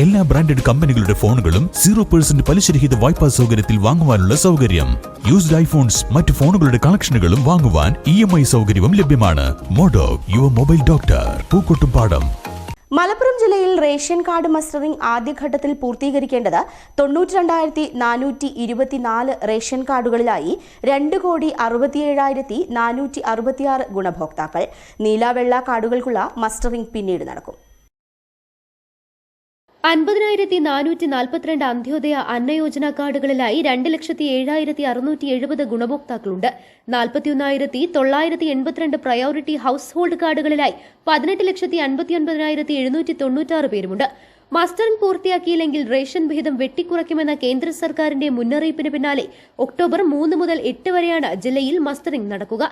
എല്ലാ ബ്രാൻഡഡ് കമ്പനികളുടെ ഫോണുകളും സീറോ പെർസെന്റ് പലിശരഹിത വായ്പാ സൗകര്യത്തിൽ വാങ്ങുവാനുള്ള സൗകര്യം. യൂസ്ഡ് ഐഫോൺസ് മറ്റ് ഫോണുകളുടെ കളക്ഷനുകളും വാങ്ങുവാൻ ഇ എം ഐ സൗകര്യവും ലഭ്യമാണ്. മോഡോ your mobile doctor Pookkottumpadam. Malappuram ജില്ലയിൽ റേഷൻ കാർഡ് മസ്റ്ററിംഗ് ആദ്യഘട്ടത്തിൽ പൂർത്തീകരിക്കേണ്ടത് തൊണ്ണൂറ്റി രണ്ടായിരത്തി നാനൂറ്റി ഇരുപത്തിനാല് റേഷൻ കാർഡുകളിലായി രണ്ട് കോടി അറുപത്തിയേഴായിരത്തി നാനൂറ്റി അറുപത്തിയാറ് ഗുണഭോക്താക്കൾ. നീല വെള്ള കാർഡുകൾക്കുള്ള മസ്റ്ററിംഗ് പിന്നീട് നടക്കും. അൻപതിനായിരത്തി നാനൂറ്റി നാൽപ്പത്തിരണ്ട് അന്ത്യോദയ അന്നയോജന കാർഡുകളിലായി രണ്ട് ലക്ഷത്തി ഏഴായിരത്തി അറുന്നൂറ്റി എഴുപത് ഗുണഭോക്താക്കളുണ്ട്. നാൽപ്പത്തിയൊന്നായിരത്തി തൊള്ളായിരത്തി എൺപത്തിരണ്ട് പ്രയോറിറ്റി ഹൌസ് ഹോൾഡ് കാർഡുകളിലായി പതിനെട്ട് ലക്ഷത്തി അൻപത്തിയൊൻപതിനായിരത്തി എഴുന്നൂറ്റി തൊണ്ണൂറ്റാറ് പേരുമുണ്ട്. മസ്റ്ററിംഗ് പൂർത്തിയാക്കിയില്ലെങ്കിൽ റേഷൻ വിഹിതം വെട്ടിക്കുറയ്ക്കുമെന്ന കേന്ദ്ര സർക്കാരിന്റെ മുന്നറിയിപ്പിന് പിന്നാലെ ഒക്ടോബർ മൂന്ന് മുതൽ എട്ട് വരെയാണ് ജില്ലയിൽ മസ്റ്ററിംഗ് നടക്കുക.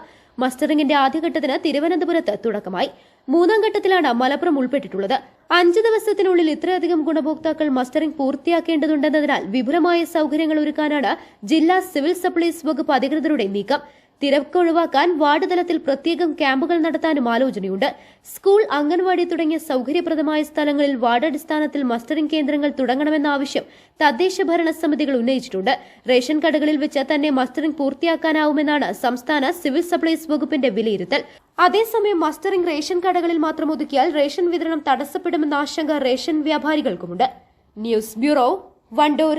മസ്റ്ററിംഗിന്റെ ആദ്യഘട്ടത്തിന് തിരുവനന്തപുരത്ത് തുടക്കമായി. മൂന്നാം ഘട്ടത്തിലാണ് മലപ്പുറം ഉൾപ്പെട്ടിട്ടുള്ളത്. അഞ്ച് ദിവസത്തിനുള്ളിൽ ഇത്രയധികം ഗുണഭോക്താക്കൾ മസ്റ്ററിംഗ് പൂർത്തിയാക്കേണ്ടതുണ്ടെന്നതിനാൽ വിപുലമായ സൌകര്യങ്ങൾ ഒരുക്കാനാണ് ജില്ലാ സിവിൽ സപ്ലൈസ് വകുപ്പ് അധികൃതരുടെ നീക്കം. തിരക്ക് ഒഴിവാക്കാൻ വാർഡ് തലത്തിൽ പ്രത്യേകം ക്യാമ്പുകൾ നടത്താനും ആലോചനയുണ്ട്. സ്കൂൾ അംഗൻവാടി തുടങ്ങിയ സൗകര്യപ്രദമായ സ്ഥലങ്ങളിൽ വാർഡ് അടിസ്ഥാനത്തിൽ മസ്റ്ററിംഗ് കേന്ദ്രങ്ങൾ തുടങ്ങണമെന്ന ആവശ്യം തദ്ദേശ ഭരണ സമിതികൾ ഉന്നയിച്ചിട്ടുണ്ട്. റേഷൻ കടകളിൽ വെച്ച് തന്നെ മസ്റ്ററിംഗ് പൂർത്തിയാക്കാനാവുമെന്നാണ് സംസ്ഥാന സിവിൽ സപ്ലൈസ് വകുപ്പിന്റെ വിലയിരുത്തൽ. അതേസമയം മസ്റ്ററിംഗ് റേഷൻ കടകളിൽ മാത്രം ഒതുക്കിയാൽ റേഷൻ വിതരണം തടസ്സപ്പെടുമെന്ന ആശങ്ക റേഷൻ വ്യാപാരികൾക്കുമുണ്ട്. News bureau Wandoor.